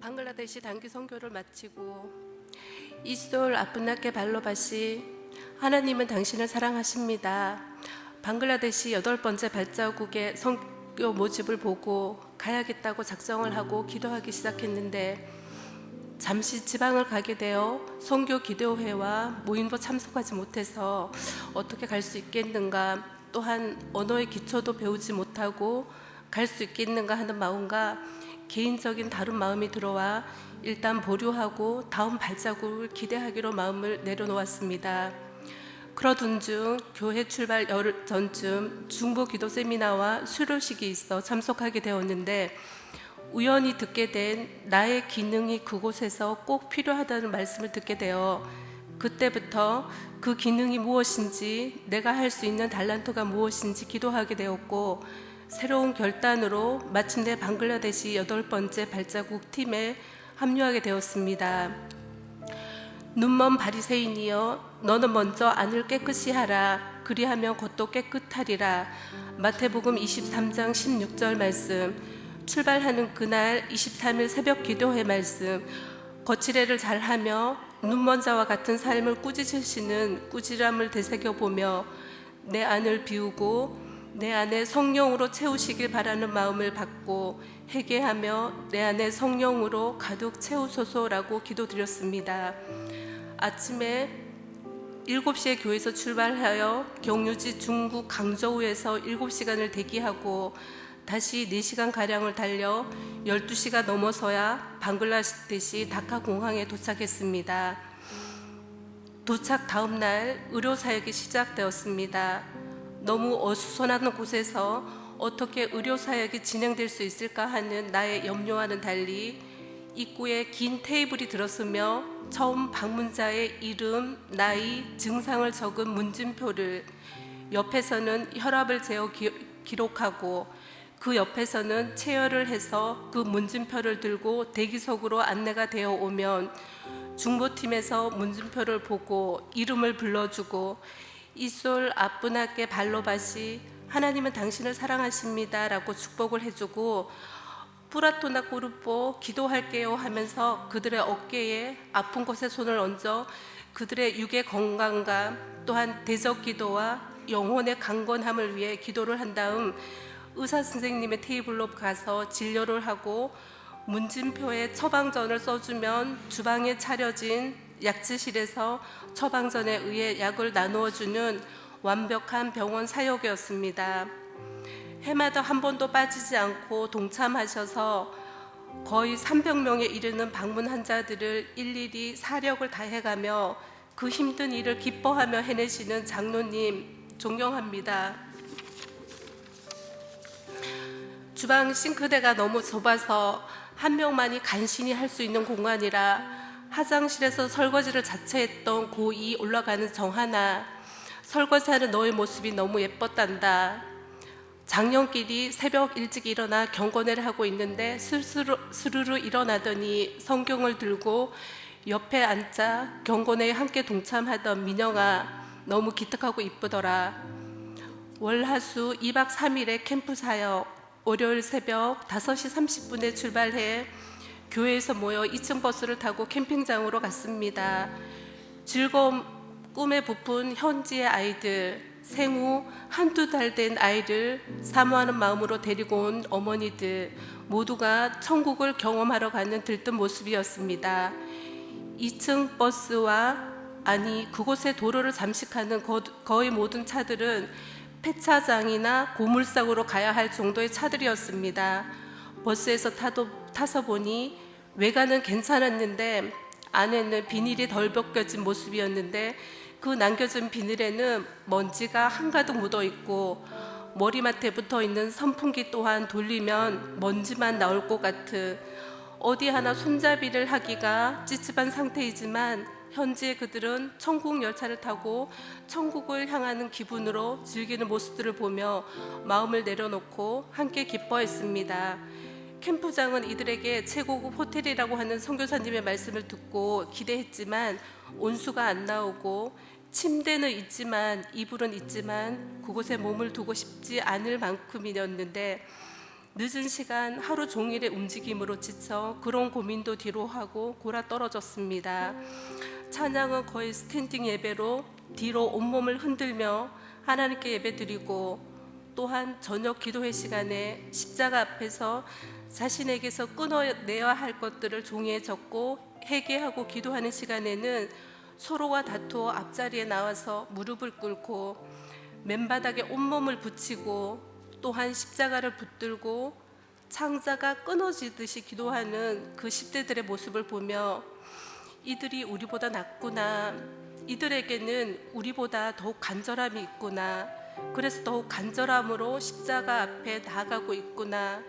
방글라데시 단기 선교를 마치고 이솔 아프나케 발로바시 하나님은 당신을 사랑하십니다. 방글라데시 여덟 번째 발자국의 선교 모집을 보고 가야겠다고 작정을 하고 기도하기 시작했는데 잠시 지방을 가게 되어 선교 기도회와 모임도 참석하지 못해서 어떻게 갈 수 있겠는가 또한 언어의 기초도 배우지 못하고 갈 수 있겠는가 하는 마음과 개인적인 다른 마음이 들어와 일단 보류하고 다음 발자국을 기대하기로 마음을 내려놓았습니다. 그러던 중 교회 출발 열 전쯤 중보 기도 세미나와 수료식이 있어 참석하게 되었는데 우연히 듣게 된 나의 기능이 그곳에서 꼭 필요하다는 말씀을 듣게 되어 그때부터 그 기능이 무엇인지 내가 할 수 있는 달란트가 무엇인지 기도하게 되었고 새로운 결단으로 마침내 방글라데시 여덟 번째 발자국 팀에 합류하게 되었습니다. 눈먼 바리새인이여 너는 먼저 안을 깨끗이 하라. 그리하면 겉도 깨끗하리라. 마태복음 23장 16절 말씀. 출발하는 그날 23일 새벽 기도회 말씀. 거칠애를 잘하며 눈먼 자와 같은 삶을 꾸짖으시는 꾸지람을 되새겨 보며 내 안을 비우고 내 안에 성령으로 채우시길 바라는 마음을 받고 회개하며 내 안에 성령으로 가득 채우소서라고 기도드렸습니다. 아침에 7시에 교회에서 출발하여 경유지 중국 강저우에서 7시간을 대기하고 다시 4시간 가량을 달려 12시가 넘어서야 방글라데시 다카 공항에 도착했습니다. 도착 다음 날 의료 사역이 시작되었습니다. 너무 어수선한 곳에서 어떻게 의료 사역이 진행될 수 있을까 하는 나의 염려와는 달리 입구에 긴 테이블이 들었으며 처음 방문자의 이름, 나이, 증상을 적은 문진표를 옆에서는 혈압을 재어 기, 기록하고 그 옆에서는 체열을 해서 그 문진표를 들고 대기석으로 안내가 되어 오면 중보팀에서 문진표를 보고 이름을 불러주고 이솔 아프나께 발로바시 하나님은 당신을 사랑하십니다라고 축복을 해주고 프라토나 코르포 기도할게요 하면서 그들의 어깨에 아픈 곳에 손을 얹어 그들의 육의 건강과 또한 대적 기도와 영혼의 강건함을 위해 기도를 한 다음 의사 선생님의 테이블로 가서 진료를 하고 문진표에 처방전을 써주면 주방에 차려진 약지실에서 처방전에 의해 약을 나누어 주는 완벽한 병원 사역이었습니다. 해마다 한 번도 빠지지 않고 동참하셔서 거의 300명에 이르는 방문 환자들을 일일이 사력을 다해가며 그 힘든 일을 기뻐하며 해내시는 장로님 존경합니다. 주방 싱크대가 너무 좁아서 한 명만이 간신히 할 수 있는 공간이라 화장실에서 설거지를 자체했던 고2 올라가는 정하나 설거지하는 너의 모습이 너무 예뻤단다. 작년끼리 새벽 일찍 일어나 경건회를 하고 있는데 스르르, 스르르 일어나더니 성경을 들고 옆에 앉아 경건회에 함께 동참하던 민영아 너무 기특하고 이쁘더라. 월화수 2박 3일의 캠프 사역 월요일 새벽 5시 30분에 출발해 교회에서 모여 2층 버스를 타고 캠핑장으로 갔습니다. 즐거움 꿈에 부푼 현지의 아이들, 생후 한두 달 된 아이를 사모하는 마음으로 데리고 온 어머니들 모두가 천국을 경험하러 가는 들뜬 모습이었습니다. 2층 버스와 아니 그곳의 도로를 잠식하는 거, 거의 모든 차들은 폐차장이나 고물상으로 가야 할 정도의 차들이었습니다. 버스에서 타도, 타서 보니 외관은 괜찮았는데 안에는 비닐이 덜 벗겨진 모습이었는데 그 남겨진 비닐에는 먼지가 한가득 묻어 있고 머리맡에 붙어 있는 선풍기 또한 돌리면 먼지만 나올 것 같은 어디 하나 손잡이를 하기가 찝찝한 상태이지만 현재 그들은 천국 열차를 타고 천국을 향하는 기분으로 즐기는 모습들을 보며 마음을 내려놓고 함께 기뻐했습니다. 캠프장은 이들에게 최고급 호텔이라고 하는 선교사님의 말씀을 듣고 기대했지만 온수가 안 나오고 침대는 있지만 이불은 있지만 그곳에 몸을 두고 싶지 않을 만큼이었는데 늦은 시간 하루 종일의 움직임으로 지쳐 그런 고민도 뒤로 하고 골아 떨어졌습니다. 찬양은 거의 스탠딩 예배로 뒤로 온몸을 흔들며 하나님께 예배드리고 또한 저녁 기도회 시간에 십자가 앞에서 자신에게서 끊어내야 할 것들을 종이에 적고 회개하고 기도하는 시간에는 서로가 다투어 앞자리에 나와서 무릎을 꿇고 맨바닥에 온몸을 붙이고 또한 십자가를 붙들고 창자가 끊어지듯이 기도하는 그 10대들의 모습을 보며 이들이 우리보다 낫구나. 이들에게는 우리보다 더욱 간절함이 있구나. 그래서 더욱 간절함으로 십자가 앞에 나아가고 있구나.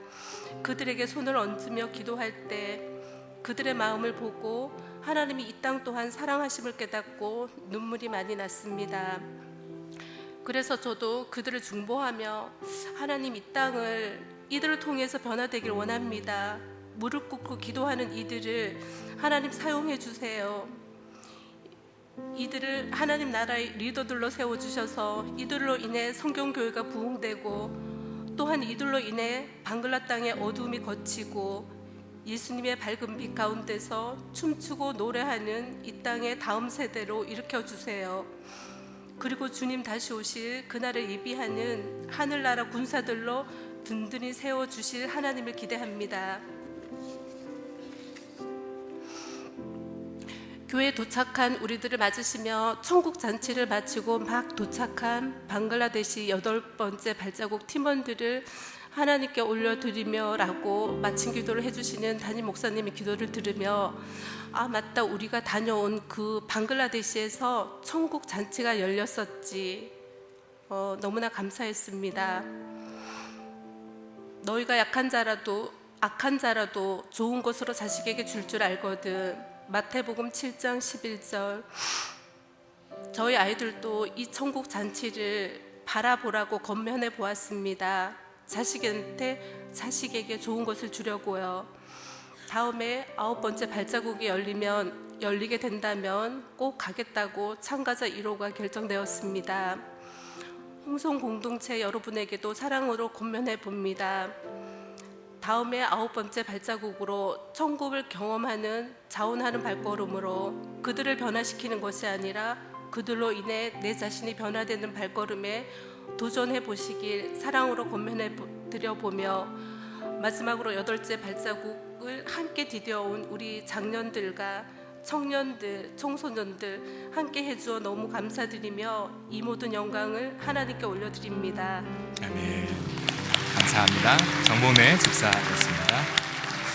그들에게 손을 얹으며 기도할 때 그들의 마음을 보고 하나님이 이 땅 또한 사랑하심을 깨닫고 눈물이 많이 났습니다. 그래서 저도 그들을 중보하며 하나님 이 땅을 이들을 통해서 변화되길 원합니다. 무릎 꿇고 기도하는 이들을 하나님 사용해 주세요. 이들을 하나님 나라의 리더들로 세워 주셔서 이들로 인해 성경 교회가 부흥되고 또한 이들로 인해 방글라 땅의 어두움이 걷히고 예수님의 밝은 빛 가운데서 춤추고 노래하는 이 땅의 다음 세대로 일으켜 주세요. 그리고 주님 다시 오실 그날을 예비하는 하늘나라 군사들로 든든히 세워 주실 하나님을 기대합니다. 교회에 도착한 우리들을 맞으시며 천국 잔치를 마치고 막 도착한 방글라데시 여덟 번째 발자국 팀원들을 하나님께 올려드리며라고 마친 기도를 해주시는 담임 목사님의 기도를 들으며 아 맞다 우리가 다녀온 그 방글라데시에서 천국 잔치가 열렸었지 어, 너무나 감사했습니다. 너희가 약한 자라도 악한 자라도 좋은 것으로 자식에게 줄 줄 알거든. 마태복음 7장 11절. 저희 아이들도 이 천국 잔치를 바라보라고 겉면해 보았습니다. 자식한테 자식에게 좋은 것을 주려고요. 다음에 아홉 번째 발자국이 열리면 열리게 된다면 꼭 가겠다고 참가자 1호가 결정되었습니다. 홍성 공동체 여러분에게도 사랑으로 권면해 봅니다. 다음에 아홉 번째 발자국으로 천국을 경험하는 자원하는 발걸음으로 그들을 변화시키는 것이 아니라 그들로 인해 내 자신이 변화되는 발걸음에 도전해 보시길 사랑으로 권면해 드려 보며 마지막으로 여덟째 발자국을 함께 디뎌온 우리 장년들과 청년들, 청소년들 함께 해주어 너무 감사드리며 이 모든 영광을 하나님께 올려드립니다. 아멘. 감사합니다. 정봉래 집사였습니다.